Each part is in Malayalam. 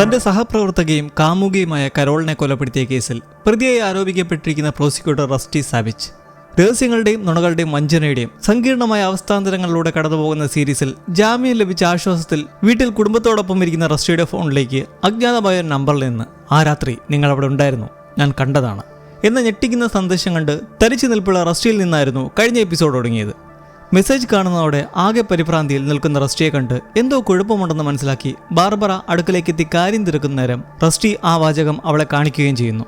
തന്റെ സഹപ്രവർത്തകയും കാമുകിയുമായ കരോളിനെ കൊലപ്പെടുത്തിയ കേസിൽ പ്രതിയായി ആരോപിക്കപ്പെട്ടിരിക്കുന്ന പ്രോസിക്യൂട്ടർ റസ്റ്റി സാബിച്ച്. രഹസ്യങ്ങളുടെയും നുണകളുടെയും വഞ്ചനയുടെയും സങ്കീർണമായ അവസ്ഥാന്തരങ്ങളിലൂടെ കടന്നുപോകുന്ന സീരീസിൽ ജാമ്യം ലഭിച്ച ആശ്വാസത്തിൽ വീട്ടിൽ കുടുംബത്തോടൊപ്പം ഇരിക്കുന്ന റസ്റ്റിയുടെ ഫോണിലേക്ക് അജ്ഞാതമായ ഒരു നമ്പറിൽ നിന്ന് ആ രാത്രി നിങ്ങൾ അവിടെ ഉണ്ടായിരുന്നു ഞാൻ കണ്ടതാണ് എന്ന ഞെട്ടിക്കുന്ന സന്ദേശം കണ്ട് തരിച്ചു നിൽപ്പുള്ള റസ്റ്റിയിൽ നിന്നായിരുന്നു കഴിഞ്ഞ എപ്പിസോഡ് തുടങ്ങിയത് മെസ്സേജ് കാണുന്നതോടെ ആകെ പരിഭ്രാന്തിയിൽ നിൽക്കുന്ന റസ്റ്റിയെ കണ്ട് എന്തോ കുഴപ്പമുണ്ടെന്ന് മനസ്സിലാക്കി ബാർബറ അടുക്കലേക്ക് എത്തി കാര്യം തിരക്കുന്ന നേരം റസ്റ്റി ആ വാചകം അവളെ കാണിക്കുകയും ചെയ്യുന്നു.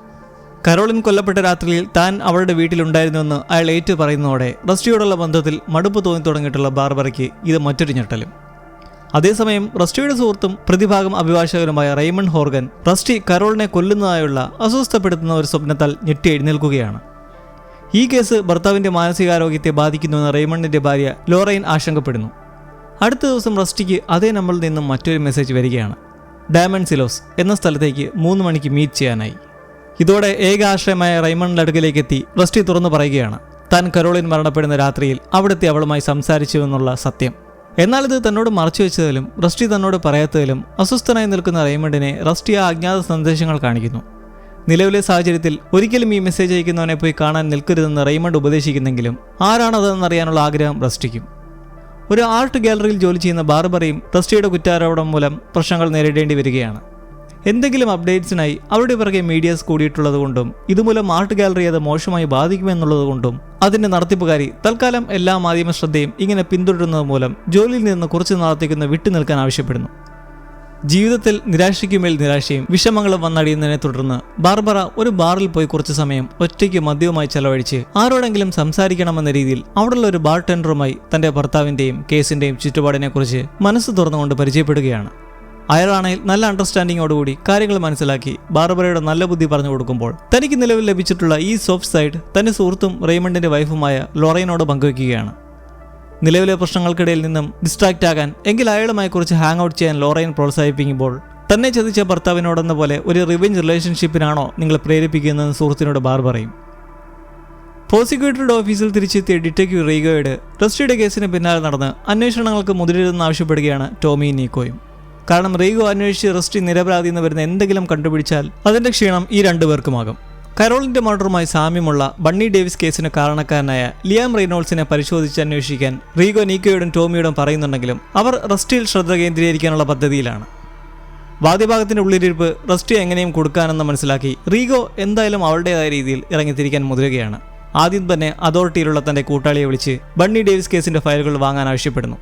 കരോളിൻ കൊല്ലപ്പെട്ട രാത്രിയിൽ താൻ അവളുടെ വീട്ടിലുണ്ടായിരുന്നുവെന്ന് അയാൾ ഏറ്റു പറയുന്നതോടെ റസ്റ്റിയോടുള്ള ബന്ധത്തിൽ മടുപ്പ് തോന്നി തുടങ്ങിയിട്ടുള്ള ബാർബറയ്ക്ക് ഇത് മറ്റൊരു ഞെട്ടലും. അതേസമയം റസ്റ്റിയുടെ സുഹൃത്തും പ്രതിഭാഗം അഭിഭാഷകനുമായ റെയ്മൺ ഹോർഗൻ റസ്റ്റി കരോളിനെ കൊല്ലുന്നതായുള്ള അസ്വസ്ഥപ്പെടുത്തുന്ന ഒരു സ്വപ്നത്താൽ ഞെട്ടി എഴുന്നേൽക്കുകയാണ്. ഈ കേസ് ഭർത്താവിന്റെ മാനസികാരോഗ്യത്തെ ബാധിക്കുന്നുവെന്ന് റെയ്മണ്ടിന്റെ ഭാര്യ ലോറൈൻ ആശങ്കപ്പെടുന്നു. അടുത്ത ദിവസം റസ്റ്റിക്ക് അതേ നമ്പറിൽ നിന്നും മറ്റൊരു മെസ്സേജ് വരികയാണ്. ഡയമണ്ട് സിലോസ് എന്ന സ്ഥലത്തേക്ക് മൂന്ന് മണിക്ക് മീറ്റ് ചെയ്യാനായി. ഇതോടെ ഏക ആശ്രയമായ റൈമണ്ടിന്റെ അടുക്കലേക്ക് എത്തി റസ്റ്റി തുറന്നു പറയുകയാണ്. താൻ കരോളിൻ മരണപ്പെടുന്ന രാത്രിയിൽ അവിടെത്തി അവളുമായി സംസാരിച്ചുവെന്നുള്ള സത്യം. എന്നാൽ ഇത് തന്നോട് മറച്ചു വെച്ചതിലും റസ്റ്റി തന്നോട് പറയാത്തതിലും അസ്വസ്ഥനായി നിൽക്കുന്ന റൈമണ്ടിനെ റസ്റ്റി ആ അജ്ഞാത സന്ദേശങ്ങൾ കാണിക്കുന്നു. നിലവിലെ സാഹചര്യത്തിൽ ഒരിക്കലും ഈ മെസ്സേജ് അയക്കുന്നവനെ പോയി കാണാൻ നിൽക്കരുതെന്ന് റെയ്മണ്ട് ഉപദേശിക്കുന്നെങ്കിലും ആരാണതെന്നറിയാനുള്ള ആഗ്രഹം റസ്റ്റിക്കും ഒരു ആർട്ട് ഗാലറിയിൽ ജോലി ചെയ്യുന്ന ബാർബറയും റസ്റ്റിയുടെ കുറ്റാരോപണം മൂലം പ്രശ്നങ്ങൾ നേരിടേണ്ടി വരികയാണ്. എന്തെങ്കിലും അപ്ഡേറ്റ്സിനായി അവരുടെ പിറകെ മീഡിയാസ് കൂടിയിട്ടുള്ളതുകൊണ്ടും ഇതുമൂലം ആർട്ട് ഗാലറി അത് മോശമായി ബാധിക്കുമെന്നുള്ളതുകൊണ്ടും അതിന്റെ നടത്തിപ്പുകാരി തൽക്കാലം എല്ലാ മാധ്യമ ശ്രദ്ധയും ഇങ്ങനെ പിന്തുടരുന്നത് മൂലം ജോലിയിൽ നിന്ന് കുറച്ച് നാളത്തേക്കൊന്ന് വിട്ടുനിൽക്കാൻ ആവശ്യപ്പെടുന്നു. ജീവിതത്തിൽ നിരാശയ്ക്കുമേൽ നിരാശയും വിഷമങ്ങളും വന്നടിയുന്നതിനെ തുടർന്ന് ബാർബറ ഒരു ബാറിൽ പോയി കുറച്ചു സമയം ഒറ്റയ്ക്ക് മദ്യവുമായി ചെലവഴിച്ച് ആരോടെങ്കിലും സംസാരിക്കണമെന്ന രീതിയിൽ അവിടെയുള്ള ഒരു ബാർ ടെൻഡറുമായി തന്റെ ഭർത്താവിന്റെയും കേസിന്റെയും ചുറ്റുപാടിനെക്കുറിച്ച് മനസ്സ് തുറന്നുകൊണ്ട് പരിചയപ്പെടുകയാണ്. അയാളാണെങ്കിൽ നല്ല അണ്ടർസ്റ്റാൻഡിങ്ങോടുകൂടി കാര്യങ്ങൾ മനസ്സിലാക്കി ബാർബറയുടെ നല്ല ബുദ്ധി പറഞ്ഞു കൊടുക്കുമ്പോൾ തനിക്ക് നിലവിൽ ലഭിച്ചിട്ടുള്ള ഈ സോഫ്റ്റ് സൈഡ് തന്റെ സുഹൃത്തും റെയ്മണ്ടിന്റെ വൈഫുമായ ലൊറൈനോട് പങ്കുവയ്ക്കുകയാണ്. നിലവിലെ പ്രശ്നങ്ങൾക്കിടയിൽ നിന്നും ഡിസ്ട്രാക്റ്റ് ആകാൻ എങ്കിൽ അയാളുമായി കുറിച്ച് ഹാങ് ഔട്ട് ചെയ്യാൻ ലോറൈൻ പ്രോത്സാഹിപ്പിക്കുമ്പോൾ തന്നെ ചതിച്ച ഭർത്താവിനോടെന്ന പോലെ ഒരു റിവെഞ്ച് റിലേഷൻഷിപ്പിനാണോ നിങ്ങൾ പ്രേരിപ്പിക്കുന്നതെന്ന് സുഹൃത്തിനോട് ബാർ പറയും. പ്രോസിക്യൂട്ടറുടെ ഓഫീസിൽ തിരിച്ചെത്തിയ ഡിറ്റക്റ്റീവ് റീഗോയുടെ റസ്റ്റിയുടെ കേസിന് പിന്നാലെ നടന്ന് അന്വേഷണങ്ങൾക്ക് മുതിരരുതെന്ന് ആവശ്യപ്പെടുകയാണ് ടോമി നീക്കോയും. കാരണം റീഗോ അന്വേഷിച്ച് റസ്റ്റി നിരപരാധി എന്ന് വരുന്ന എന്തെങ്കിലും കണ്ടുപിടിച്ചാൽ അതിന്റെ ക്ഷീണം ഈ രണ്ടുപേർക്കുമാകും. കരോളിന്റെ മർഡറുമായി സാമ്യമുള്ള ബണ്ണി ഡേവിസ് കേസിന് കാരണക്കാരനായ ലിയാം റെയ്നോൾസിനെ പരിശോധിച്ച് അന്വേഷിക്കാൻ റീഗോ നീക്കോയോടും ടോമിയോടും പറയുന്നുണ്ടെങ്കിലും അവർ റസ്റ്റിയിൽ ശ്രദ്ധ കേന്ദ്രീകരിക്കാനുള്ള പദ്ധതിയിലാണ്. വാദ്യഭാഗത്തിന്റെ ഉള്ളിലിരിപ്പ് റസ്റ്റി എങ്ങനെയും കൊടുക്കാനെന്ന് മനസ്സിലാക്കി റീഗോ എന്തായാലും അവളുടേതായ രീതിയിൽ ഇറങ്ങിത്തിരിക്കാൻ മുതിരുകയാണ്. ആദ്യം തന്നെ അതോറിറ്റിയിലുള്ള തന്റെ കൂട്ടാളിയെ വിളിച്ച് ബണ്ണി ഡേവിസ് കേസിന്റെ ഫയലുകൾ വാങ്ങാൻ ആവശ്യപ്പെടുന്നു.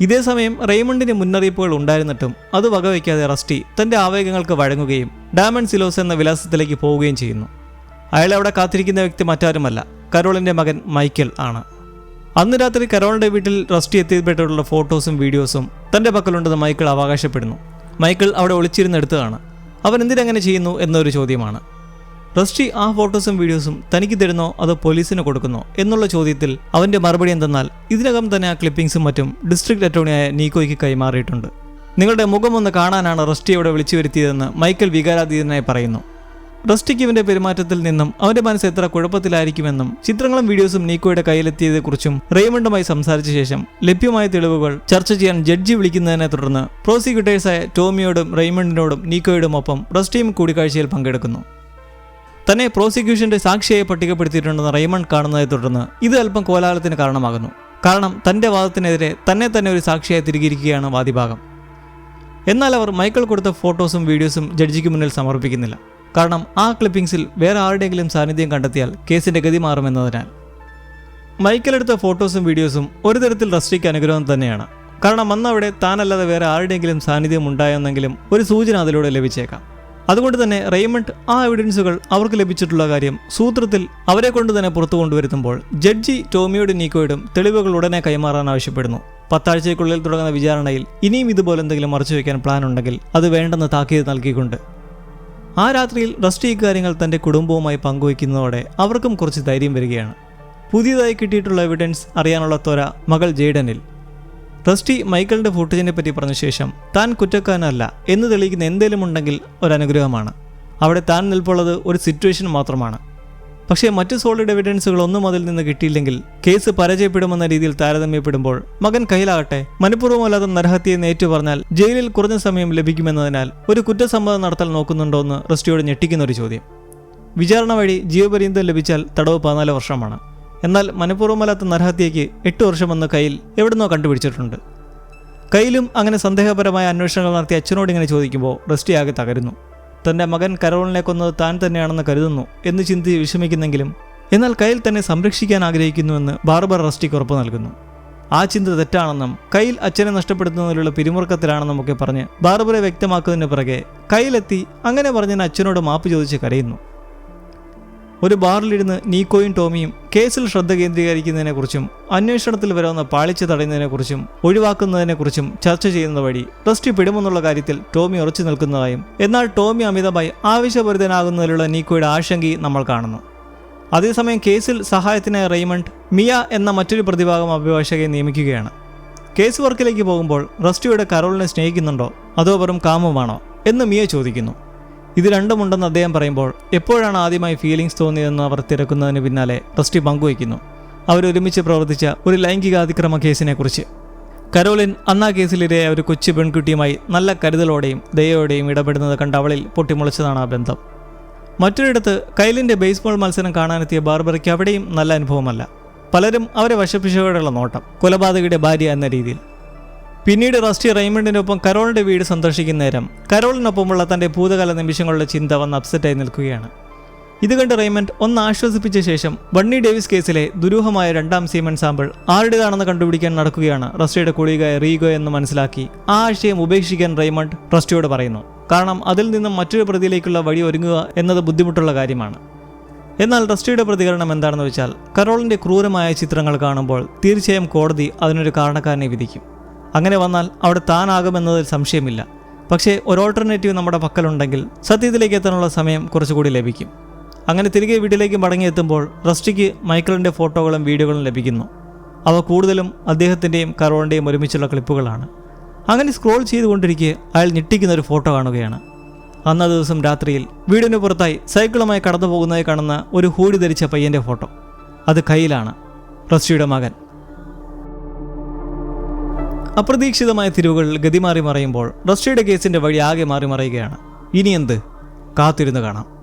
ഇതേസമയം റെയ്മണ്ടിന് മുന്നറിയിപ്പുകൾ ഉണ്ടായിരുന്നിട്ടും അത് വകവയ്ക്കാതെ റസ്റ്റി തന്റെ ആവേഗങ്ങൾക്ക് വഴങ്ങുകയും ഡയമണ്ട് സിലോസ് എന്ന വിലാസത്തിലേക്ക് പോവുകയും ചെയ്യുന്നു. അയാൾ അവിടെ കാത്തിരിക്കുന്ന വ്യക്തി മറ്റാരുമല്ല. കരോളിന്റെ മകൻ മൈക്കൽ ആണ്. അന്ന് രാത്രി കരോളിന്റെ വീട്ടിൽ റസ്റ്റി എത്തിപ്പെട്ടിട്ടുള്ള ഫോട്ടോസും വീഡിയോസും തന്റെ പക്കലുണ്ടെന്ന് മൈക്കിൾ അവകാശപ്പെടുന്നു. മൈക്കിൾ അവിടെ ഒളിച്ചിരുന്നെടുത്തതാണ്. അവൻ എന്തിനങ്ങനെ ചെയ്യുന്നു എന്നൊരു ചോദ്യമാണ്. റസ്റ്റി ആ ഫോട്ടോസും വീഡിയോസും തനിക്ക് തരുന്നോ അതോ പോലീസിന് കൊടുക്കുന്നോ എന്നുള്ള ചോദ്യത്തിൽ അവന്റെ മറുപടി എന്തെന്നാൽ ഇതിനകം തന്നെ ആ ക്ലിപ്പിംഗ്സും മറ്റും ഡിസ്ട്രിക്ട് അറ്റോർണിയായ നീക്കോയ്ക്ക് കൈമാറിയിട്ടുണ്ട്. നിങ്ങളുടെ മുഖം ഒന്ന് കാണാനാണ് റസ്റ്റി അവിടെ വിളിച്ചു വരുത്തിയതെന്ന് മൈക്കൽ വികാരാതീതനായി പറയുന്നു. റസ്റ്റിക്ക് ഇവന്റെ പെരുമാറ്റത്തിൽ നിന്നും അവന്റെ മനസ്സ് എത്ര കുഴപ്പത്തിലായിരിക്കുമെന്നും ചിത്രങ്ങളും വീഡിയോസും നീക്കോയുടെ കയ്യിലെത്തിയതെക്കുറിച്ചും റെയ്മണ്ടുമായി സംസാരിച്ച ശേഷം ലഭ്യമായ തെളിവുകൾ ചർച്ച ചെയ്യാൻ ജഡ്ജി വിളിക്കുന്നതിനെ തുടർന്ന് പ്രോസിക്യൂട്ടേഴ്സായ ടോമിയോടും റെയ്മണ്ടിനോടും നീക്കോയോടും ഒപ്പം റസ്റ്റിയും കൂടിക്കാഴ്ചയിൽ പങ്കെടുക്കുന്നു. തന്നെ പ്രോസിക്യൂഷന്റെ സാക്ഷിയായി പട്ടികപ്പെടുത്തിയിട്ടുണ്ടെന്ന് റെയ്മണ്ട് കാണുന്നതിനെ തുടർന്ന് ഇത് അല്പം കോലാഹലത്തിന് കാരണമാകുന്നു. കാരണം തന്റെ വാദത്തിനെതിരെ തന്നെ തന്നെ ഒരു സാക്ഷിയായി തിരികിരിക്കുകയാണ് വാദിഭാഗം. എന്നാൽ അവർ മൈക്കിൾ കൊടുത്ത ഫോട്ടോസും വീഡിയോസും ജഡ്ജിക്ക് മുന്നിൽ സമർപ്പിക്കുന്നില്ല. കാരണം ആ ക്ലിപ്പിംഗ്സിൽ വേറെ ആരുടെയെങ്കിലും സാന്നിധ്യം കണ്ടെത്തിയാൽ കേസിന്റെ ഗതി മാറുമെന്നതിനാൽ. മൈക്കിൾ എടുത്ത ഫോട്ടോസും വീഡിയോസും ഒരു തരത്തിൽ റസ്റ്റിക്ക് അനുഗ്രഹം തന്നെയാണ്. കാരണം അന്നവിടെ താനല്ലാതെ വേറെ ആരുടെയെങ്കിലും സാന്നിധ്യം ഉണ്ടായെന്നെങ്കിലും ഒരു സൂചന അതിലൂടെ ലഭിച്ചേക്കാം. അതുകൊണ്ട് തന്നെ റെയ്മണ്ട് ആ എവിഡൻസുകൾ അവർക്ക് ലഭിച്ചിട്ടുള്ള കാര്യം സൂത്രത്തിൽ അവരെ കൊണ്ട് തന്നെ പുറത്തു കൊണ്ടുവരുത്തുമ്പോൾ ജഡ്ജി ടോമിയോടും നീക്കോയോടും തെളിവുകൾ ഉടനെ കൈമാറാൻ ആവശ്യപ്പെടുന്നു. പത്താഴ്ചയ്ക്കുള്ളിൽ തുടങ്ങുന്ന വിചാരണയിൽ ഇനിയും ഇതുപോലെ എന്തെങ്കിലും മറച്ചു വയ്ക്കാൻ പ്ലാൻ ഉണ്ടെങ്കിൽ അത് വേണ്ടെന്ന് താക്കീത് നൽകിക്കൊണ്ട്. ആ രാത്രിയിൽ റസ്റ്റി ഇക്കാര്യങ്ങൾ തന്റെ കുടുംബവുമായി പങ്കുവയ്ക്കുന്നതോടെ അവർക്കും കുറച്ച് ധൈര്യം വരികയാണ്. പുതിയതായി കിട്ടിയിട്ടുള്ള എവിഡൻസ് അറിയാനുള്ള ത്വര മകൾ ജെയ്ഡനിൽ. റസ്റ്റി മൈക്കിളിന്റെ ഫുട്ടേജിനെ പറ്റി പറഞ്ഞ ശേഷം താൻ കുറ്റക്കാരനല്ല എന്ന് തെളിയിക്കുന്ന എന്തെങ്കിലും ഉണ്ടെങ്കിൽ ഒരനുഗ്രഹമാണ്. അവിടെ താൻ നിൽപ്പുള്ളത് ഒരു സിറ്റുവേഷൻ മാത്രമാണ്. പക്ഷേ മറ്റ് സോളിഡ് എവിഡൻസുകൾ ഒന്നും അതിൽ നിന്ന് കിട്ടിയില്ലെങ്കിൽ കേസ് പരാജയപ്പെടുമെന്ന രീതിയിൽ താരതമ്യപ്പെടുമ്പോൾ മകൻ കയ്യിലാകട്ടെ മനഃപൂർവമല്ലാതെ നരഹത്യയെന്ന് ഏറ്റു പറഞ്ഞാൽ ജയിലിൽ കുറഞ്ഞ സമയം ലഭിക്കുമെന്നതിനാൽ ഒരു കുറ്റസമ്മതം നടത്താൻ നോക്കുന്നുണ്ടോ എന്ന് റസ്റ്റിയോട് ഞെട്ടിക്കുന്ന ഒരു ചോദ്യം. വിചാരണ വഴി ജീവപര്യന്തം ലഭിച്ചാൽ തടവ് പതിനാല് വർഷമാണ്. എന്നാൽ മനഃപൂർവമല്ലാത്ത നരഹത്യയ്ക്ക് എട്ട് വർഷമെന്ന് കയ്യിൽ എവിടുന്നോ കണ്ടുപിടിച്ചിട്ടുണ്ട്. കയ്യിലും അങ്ങനെ സന്ദേഹപരമായ അന്വേഷണങ്ങൾ നടത്തിയ അച്ഛനോട് ഇങ്ങനെ ചോദിക്കുമ്പോൾ റസ്റ്റി ആകെ തകരുന്നു. തന്റെ മകൻ കരോളിനെ കൊന്നത് താൻ തന്നെയാണെന്ന് കരുതുന്നു എന്ന് ചിന്തിച്ച് വിഷമിക്കുന്നെങ്കിലും എന്നാൽ കയ്യിൽ തന്നെ സംരക്ഷിക്കാൻ ആഗ്രഹിക്കുന്നുവെന്ന് ബാർബർ റസ്റ്റിക്ക് ഉറപ്പ് നൽകുന്നു. ആ ചിന്ത തെറ്റാണെന്നും കയ്യിൽ അച്ഛനെ നഷ്ടപ്പെടുത്തുന്നതിലുള്ള പിരിമുറുക്കത്തിലാണെന്നും ഒക്കെ പറഞ്ഞ് ബാർബറെ വ്യക്തമാക്കുന്നതിന് പിറകെ കയ്യിലെത്തി അങ്ങനെ പറഞ്ഞതിന് അച്ഛനോട് മാപ്പ് ചോദിച്ച് കരയുന്നു. ഒരു ബാറിലിരുന്ന് നീക്കോയും ടോമിയും കേസിൽ ശ്രദ്ധ കേന്ദ്രീകരിക്കുന്നതിനെക്കുറിച്ചും അന്വേഷണത്തിൽ വരാവുന്ന പാളിച്ച തടയുന്നതിനെക്കുറിച്ചും ഒഴിവാക്കുന്നതിനെക്കുറിച്ചും ചർച്ച ചെയ്യുന്ന വഴി ട്രസ്റ്റ് പിടുമെന്നുള്ള കാര്യത്തിൽ ടോമി ഉറച്ചു നിൽക്കുന്നതായും എന്നാൽ ടോമി അമിതമായി ആവശ്യഭരിതനാകുന്നതിലുള്ള നീക്കോയുടെ ആശങ്കയും നമ്മൾ കാണുന്നു. അതേസമയം കേസിൽ സഹായത്തിനായി റെയ്മണ്ട് മിയ എന്ന മറ്റൊരു പ്രതിഭാഗം അഭിഭാഷകയെ നിയമിക്കുകയാണ്. കേസ് വർക്കിലേക്ക് പോകുമ്പോൾ റസ്റ്റിയുടെ കരോളിനെ സ്നേഹിക്കുന്നുണ്ടോ അതോ വെറും കാമമാണോ എന്ന് മിയ ചോദിക്കുന്നു. ഇത് രണ്ടുമുണ്ടെന്ന് അദ്ദേഹം പറയുമ്പോൾ എപ്പോഴാണ് ആദ്യമായി ഫീലിംഗ്സ് തോന്നിയതെന്ന് അവർ തിരക്കുന്നതിന് പിന്നാലെ റസ്റ്റി പങ്കുവയ്ക്കുന്നു. അവരൊരുമിച്ച് പ്രവർത്തിച്ച ഒരു ലൈംഗികാതിക്രമ കേസിനെക്കുറിച്ച് കരോലിൻ അന്നാ കേസിലിരയായ ഒരു കൊച്ചു പെൺകുട്ടിയുമായി നല്ല കരുതലോടെയും ദയോടെയും ഇടപെടുന്നത് കണ്ട് അവളിൽ പൊട്ടിമുളച്ചതാണ് ആ ബന്ധം. മറ്റൊരിടത്ത് കൈലിന്റെ ബേസ്ബോൾ മത്സരം കാണാനെത്തിയ ബാർബറയ്ക്ക് അവിടെയും നല്ല അനുഭവമല്ല. പലരും അവരെ വശപ്പിച്ചവരോടുള്ള നോട്ടം കൊലപാതകയുടെ ഭാര്യ എന്ന രീതിയിൽ. പിന്നീട് റസ്റ്റി റൈമണ്ടിനൊപ്പം കരോളിന്റെ വീട് സന്ദർശിക്കുന്ന നേരം കരോളിനൊപ്പമുള്ള തന്റെ ഭൂതകാല നിമിഷങ്ങളുടെ ചിന്ത വന്ന് അപ്സെറ്റായി നിൽക്കുകയാണ്. ഇത് കണ്ട് റെയ്മണ്ട് ഒന്ന് ആശ്വസിപ്പിച്ച ശേഷം ബണ്ണി ഡേവിസ് കേസിലെ ദുരൂഹമായ രണ്ടാം സീമൻ സാമ്പിൾ ആരുടേതാണെന്ന് കണ്ടുപിടിക്കാൻ നടക്കുകയാണ് റസ്റ്റിയുടെ കുളികായ റീഗോ എന്ന് മനസ്സിലാക്കി ആ ആശയം ഉപേക്ഷിക്കാൻ റെയ്മണ്ട് റസ്റ്റിയോട് പറയുന്നു. കാരണം അതിൽ നിന്നും മറ്റൊരു പ്രതിയിലേക്കുള്ള വഴി ഒരുങ്ങുക എന്നത് ബുദ്ധിമുട്ടുള്ള കാര്യമാണ്. എന്നാൽ റസ്റ്റിയുടെ പ്രതികരണം എന്താണെന്ന് വെച്ചാൽ കരോളിന്റെ ക്രൂരമായ ചിത്രങ്ങൾ കാണുമ്പോൾ തീർച്ചയായും കോടതി അതിനൊരു കാരണക്കാരനെ വിധിക്കും. അങ്ങനെ വന്നാൽ അവിടെ താനാകുമെന്നതിൽ സംശയമില്ല. പക്ഷേ ഒരു ഓൾട്ടർനേറ്റീവ് നമ്മുടെ പക്കലുണ്ടെങ്കിൽ സത്യത്തിലേക്ക് എത്താനുള്ള സമയം കുറച്ചുകൂടി ലഭിക്കും. അങ്ങനെ തിരികെ വീട്ടിലേക്ക് മടങ്ങിയെത്തുമ്പോൾ റസ്റ്റിക്ക് മൈക്കിളിന്റെ ഫോട്ടോകളും വീഡിയോകളും ലഭിക്കുന്നു. അവ കൂടുതലും അദ്ദേഹത്തിന്റെയും കറോളിന്റെയും ഒരുമിച്ചുള്ള ക്ലിപ്പുകളാണ്. അങ്ങനെ സ്ക്രോൾ ചെയ്തുകൊണ്ടിരിക്കെ അയാൾ ഞെട്ടിക്കുന്ന ഒരു ഫോട്ടോ കാണുകയാണ്. അന്ന ദിവസം രാത്രിയിൽ വീടിന് പുറത്തായി സൈക്കിളുമായി കടന്നു പോകുന്നതായി കാണുന്ന ഒരു ഹൂടി ധരിച്ച പയ്യന്റെ ഫോട്ടോ. അത് കയ്യിലാണ്. റസ്റ്റിയുടെ മകൻ. അപ്രതീക്ഷിതമായ തിരിവുകൾ ഗതിമാറി മറയുമ്പോൾ റഷ്യയുടെ കേസിന്റെ വഴി ആകെ മാറി മറയുകയാണ്. ഇനി എന്ത്? കാത്തിരുന്ന് കാണാം.